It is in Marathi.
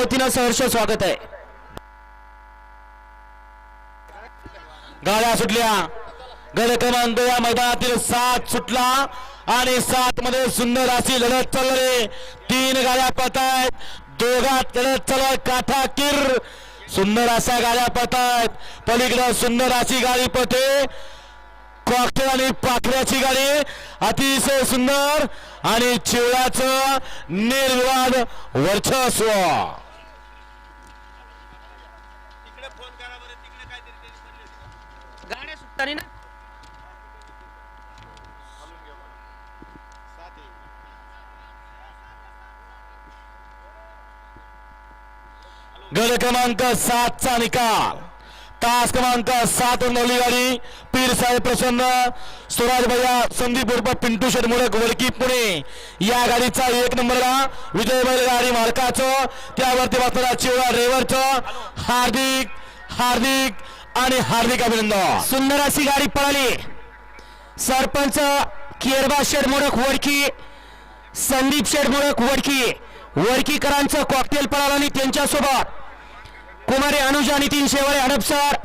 वतीनं सहर्ष स्वागत आहे. गाड्या सुटल्या. गड क्रमांक या मैदानातील सात सुटला आणि सात मध्ये सुंदर अशी लढत चालली. तीन गाड्या पळतायत दोघात लढत चालू काठा किर. सुंदर अशा गाड्या पळतायत पलीकडे सुंदर अशी गाडी पळते. कॉकटेल आणि पाखऱ्याची गाडी. अतिशय सुंदर आणि चिवळ्याचं निर्विवाद वर्चस्व. गाड्या सुटताना ना? गड क्रमांक सातचा निकाल. तास क्रमांक सात नवली गाडी. पीर साहेब प्रसन्न स्वराज भैया संदीप उर्फ पिंटू शेट मुळक वडकी पुणे. या गाडीचा एक नंबरला विजय बैल गाडी मालकाचं त्यावरती बसणारा चिवळा ड्रायव्हरचं हार्दिक हार्दिक आणि हार्दिक अभिनंदन. सुंदर अशी गाडी पळाली. सरपंच केरबा शेड मोडक वडकी संदीप शेड मोडक वडकी वडकीकरांचं कॉकटेल पळाला आणि त्यांच्यासोबत. कुमारी अनुजा नितीन शेवाळे हडपसर